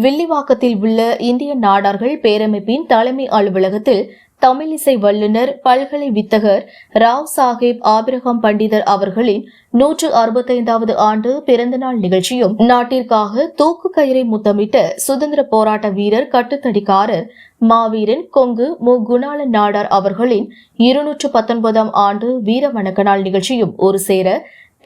வில்லிவாக்கத்தில் உள்ள இந்திய நாடார்கள் பேரமைப்பின் தலைமை அலுவலகத்தில் தமிழிசை வல்லுநர் பல்கலை வித்தகர் ராவ் சாஹேப் ஆபிரகாம் பண்டிதர் அவர்களின் நூற்று அறுபத்தைந்தாவது ஆண்டு பிறந்தநாள் நிகழ்ச்சியும் நாட்டிற்காக தூக்கு கயிறை முத்தமிட்ட சுதந்திர போராட்ட வீரர் கட்டுத்தடிக்காரர் மாவீரன் கொங்கு மு. குணாளன் நாடார் அவர்களின் இருநூற்று பத்தொன்பதாம் ஆண்டு வீர வணக்க நாள் நிகழ்ச்சியும் ஒரு சேர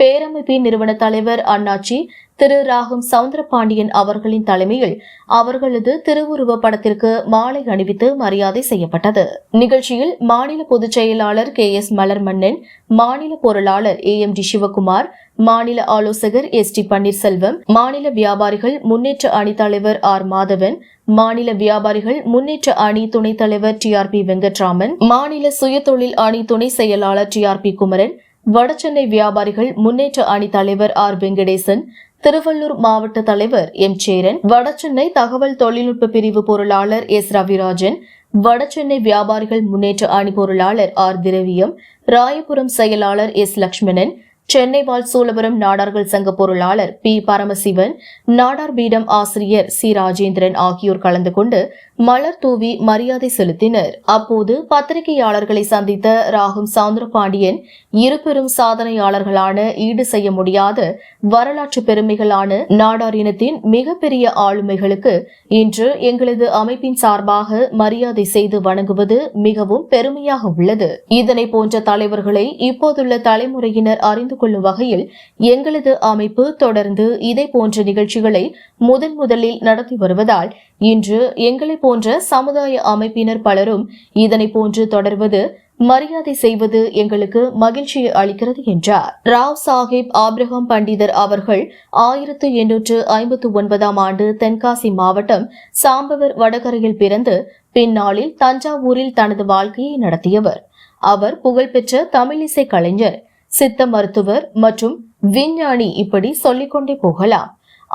பேரமைப்பின் நிறுவன தலைவர் அண்ணாச்சி திரு. ராகம் சவுந்தரபாண்டியன் அவர்களின் தலைமையில் அவர்களது திருவுருவ படத்திற்கு மாலை அணிவித்து மரியாதை செய்யப்பட்டது. நிகழ்ச்சியில் மாநில பொதுச் செயலாளர் கே. எஸ். மலர்மன்னன் மாநில பொருளாளர் ஏ. எம். டி. சிவகுமார் மாநில ஆலோசகர் எஸ். டி. பன்னீர்செல்வம் மாநில வியாபாரிகள் முன்னேற்ற அணி தலைவர் ஆர். மாதவன் மாநில வியாபாரிகள் முன்னேற்ற அணி துணைத் தலைவர் டி. ஆர். பி. வெங்கட்ராமன் மாநில சுயதொழில் அணி துணை செயலாளர் T. R. P. Kumaran Vadachennai வியாபாரிகள் முன்னேற்ற அணி தலைவர் ஆர் வெங்கடேசன் திருவள்ளூர் மாவட்ட தலைவர் எம் சேரன் வடசென்னை தகவல் தொழில்நுட்ப பிரிவு பொருளாளர் எஸ் ரவிராஜன் வடசென்னை வியாபாரிகள் முன்னேற்ற அணி பொருளாளர் ஆர் திரவியம் ராயபுரம் செயலாளர் எஸ் லட்சுமணன் சென்னை வாழ் சூலபுரம் நாடார்கள் சங்க பொருளாளர் பி பரமசிவன் நாடார் பீடம் ஆசிரியர் சி ராஜேந்திரன் ஆகியோர் கலந்து கொண்டு மலர் தூவி மரியாதை செலுத்தினர். அப்போது பத்திரிகையாளர்களை சந்தித்த ராகும் சவுந்தரபாண்டியன் பாண்டியன் இருபெரும் சாதனையாளர்களான ஈடு செய்ய முடியாத வரலாற்று பெருமைகளான நாடார் இனத்தின் மிகப்பெரிய ஆளுமைகளுக்கு இன்று எங்களது அமைப்பின் சார்பாக மரியாதை செய்து வணங்குவது மிகவும் பெருமையாக உள்ளது. இதனை போன்ற தலைவர்களை இப்போதுள்ள தலைமுறையினர் அறிந்து கொள்ளும் வகையில் எங்களது அமைப்பு தொடர்ந்து இதை போன்ற நிகழ்ச்சிகளை முதன் முதலில் நடத்தி வருவதால் இன்று எங்களை போன்ற சமுதாய அமைப்பினர் பலரும் இதனை போன்று தொடர்வது மரியாதை செய்வது எங்களுக்கு மகிழ்ச்சியை அளிக்கிறது என்றார். ராவ் சாஹிப் ஆப்ரஹாம் பண்டிதர் அவர்கள் ஆயிரத்து எண்ணூற்று ஐம்பத்து ஒன்பதாம் ஆண்டு தென்காசி மாவட்டம் சாம்பவர் வடகரையில் பிறந்து பின்னாளில் தஞ்சாவூரில் தனது வாழ்க்கையை நடத்தியவர். அவர் புகழ்பெற்ற தமிழிசை கலைஞர் சித்த மருத்துவர் மற்றும் விஞ்ஞானி இப்படி சொல்லிக்கொண்டே போகலாம்.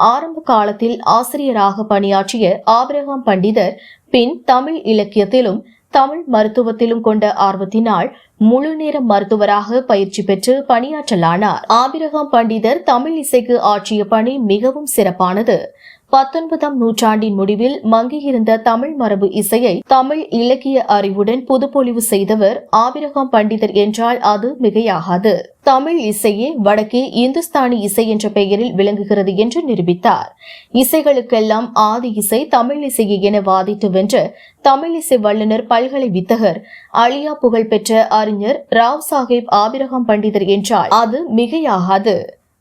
ஆரம்ப காலத்தில் ஆசிரியராக பணியாற்றிய ஆபிரகாம் பண்டிதர் பின் தமிழ் இலக்கியத்திலும் தமிழ் மருத்துவத்திலும் கொண்ட ஆர்வத்தினால் முழு நேர மருத்துவராக பயிற்சி பெற்று பணியாற்றலானார். ஆபிரகாம் பண்டிதர் தமிழ் இசைக்கு ஆற்றிய பணி மிகவும் சிறப்பானது. பத்தொன்பதாம் நூற்றாண்டின் முடிவில் மங்கியிருந்த தமிழ் மரபு இசையை தமிழ் இலக்கிய அறிவுடன் புதுப்பொழிவு செய்தவர் ஆபிரகாம் பண்டிதர் என்றால் அது மிகையாகாது. தமிழ் இசையே வடக்கே இந்துஸ்தானி இசை என்ற பெயரில் விளங்குகிறது என்று நிரூபித்தார். இசைகளுக்கெல்லாம் ஆதி இசை தமிழ் இசையே என வாதிட்டு வென்ற தமிழ் இசை வல்லுநர் பல்கலை வித்தகர் அழியா புகழ்பெற்ற அறிஞர் ராவ் சாஹேப் ஆபிரகாம் பண்டிதர் என்றால் அது மிகையாகாது.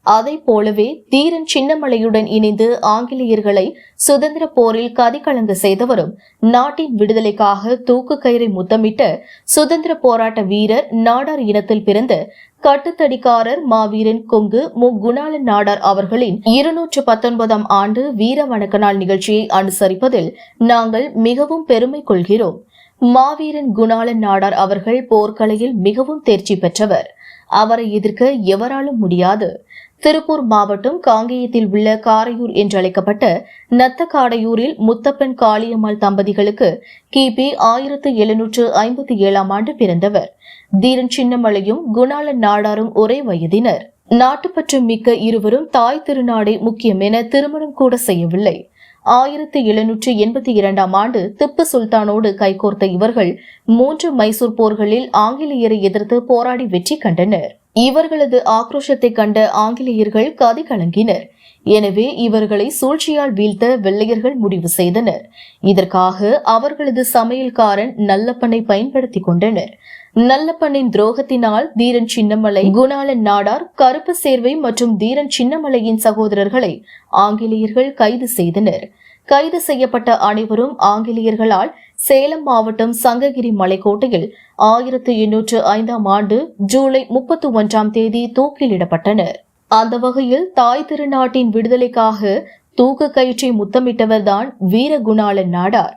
அதை போலவே தீரன் சின்னமலையுடன் இணைந்து ஆங்கிலேயர்களை சுதந்திர போரில் கதிகலங்க செய்தவரும் நாட்டின் விடுதலைக்காக தூக்கு கயிறை முத்தமிட்ட சுதந்திர போராட்ட வீரர் நாடார் இனத்தில் பிறந்த கட்டுத்தடிக்காரர் மாவீரன் கொங்கு மு. குணாளன் நாடார் அவர்களின் இருநூற்று பத்தொன்பதாம் ஆண்டு வீர வணக்க நாள் நிகழ்ச்சியை அனுசரிப்பதில் நாங்கள் மிகவும் பெருமை கொள்கிறோம். மாவீரன் குணாளன் நாடார் அவர்கள் போர்க்கலையில் மிகவும் தேர்ச்சி பெற்றவர். அவரை எதிர்க்க எவராலும் முடியாது. திருப்பூர் மாவட்டம் காங்கேயத்தில் உள்ள காரையூர் என்றழைக்கப்பட்ட நத்தக்காடையூரில் முத்தப்பன் காளியம்மாள் தம்பதிகளுக்கு கிபி ஆயிரத்து எழுநூற்று ஐம்பத்தி ஏழாம் ஆண்டு பிறந்தவர். தீரன் சின்னமலையும் குணாளன் நாடாரும் ஒரே வயதினர். நாட்டுப்பற்று மிக்க இருவரும் தாய் திருநாடே முக்கியம் என திருமணம் கூட செய்யவில்லை. ஆயிரத்தி எழுநூற்றி எண்பத்தி இரண்டாம் ஆண்டு திப்பு சுல்தானோடு கைகோர்த்த இவர்கள் மூன்று மைசூர் போர்களில் ஆங்கிலேயரை எதிர்த்து போராடி வெற்றி கண்டனர். இவர்களது ஆக்ரோஷத்தை கண்ட ஆங்கிலேயர்கள் கதி கலங்கினர். எனவே இவர்களை சூழ்ச்சியால் வீழ்த்த வெள்ளையர்கள் முடிவு செய்தனர். இதற்காக அவர்களது சமையல்காரன் நல்லப்பனை பயன்படுத்திக் கொண்டனர். நல்லப்பண்ணின் துரோகத்தினால் தீரன் சின்னமலை குணாளன் நாடார் கருப்பு சேர்வை மற்றும் தீரன் சின்னமலையின் சகோதரர்களை ஆங்கிலேயர்கள் கைது செய்தனர். கைது செய்யப்பட்ட அனைவரும் ஆங்கிலேயர்களால் சேலம் மாவட்டம் சங்ககிரி மலைக்கோட்டையில் ஆயிரத்து எண்ணூற்று ஐந்தாம் ஆண்டு ஜூலை முப்பத்தி ஒன்றாம் தேதி தூக்கிலிடப்பட்டனர். அந்த வகையில் தாய் திருநாட்டின் விடுதலைக்காக தூக்கு கயிற்றை முத்தமிட்டவர்தான் வீரகுணாளன் நாடார்.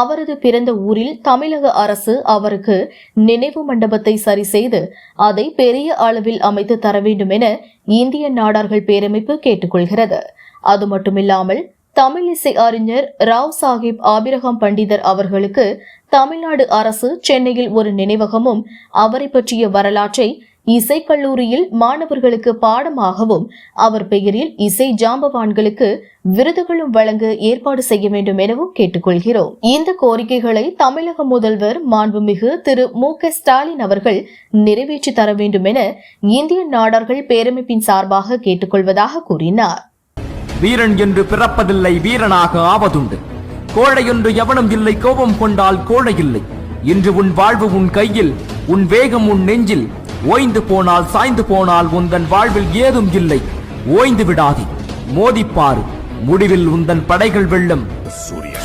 அவரது பிறந்த ஊரில் தமிழக அரசு அவருக்கு நினைவு மண்டபத்தை சரி செய்து அதை பெரிய அளவில் அமைத்து தர வேண்டும் என இந்திய நாடார்கள் பேரமைப்பு கேட்டுக்கொள்கிறது. அது மட்டுமில்லாமல் தமிழ் இசை அறிஞர் ராவ் சாஹிப் ஆபிரகாம் பண்டிதர் அவர்களுக்கு தமிழ்நாடு அரசு சென்னையில் ஒரு நினைவகமும் அவரை பற்றிய வரலாற்றை இசைக்கல்லூரியில் மாணவர்களுக்கு பாடமாகவும் அவர் பெயரில் இசை ஜாம்பவான்களுக்கு விருதுகளும் வழங்க ஏற்பாடு செய்ய வேண்டும் எனவும் கேட்டுக்கொள்கிறோம். இந்த கோரிக்கைகளை தமிழக முதல்வர் மாண்புமிகு திரு மு க ஸ்டாலின் அவர்கள் நிறைவேற்றி தர வேண்டும் என இந்திய நாடார்கள் பேரமைப்பின் சார்பாக கேட்டுக்கொள்வதாக கூறினார். வீரன் என்று பிறப்பதில்லை வீரனாக ஆவதுண்டு. கோழை என்று எவனும் இல்லை கோபம் கொண்டால் கோழை இல்லை. இன்று உன் வாழ்வு உன் கையில் உன் வேகம் உன் நெஞ்சில். ஓய்ந்து போனால் சாய்ந்து போனால் உந்தன் வாழ்வில் ஏதும் இல்லை. ஓய்ந்து விடாதே. மோதிப்பாரு. முடிவில் உந்தன் படைகள் வெள்ளம் சூரியன்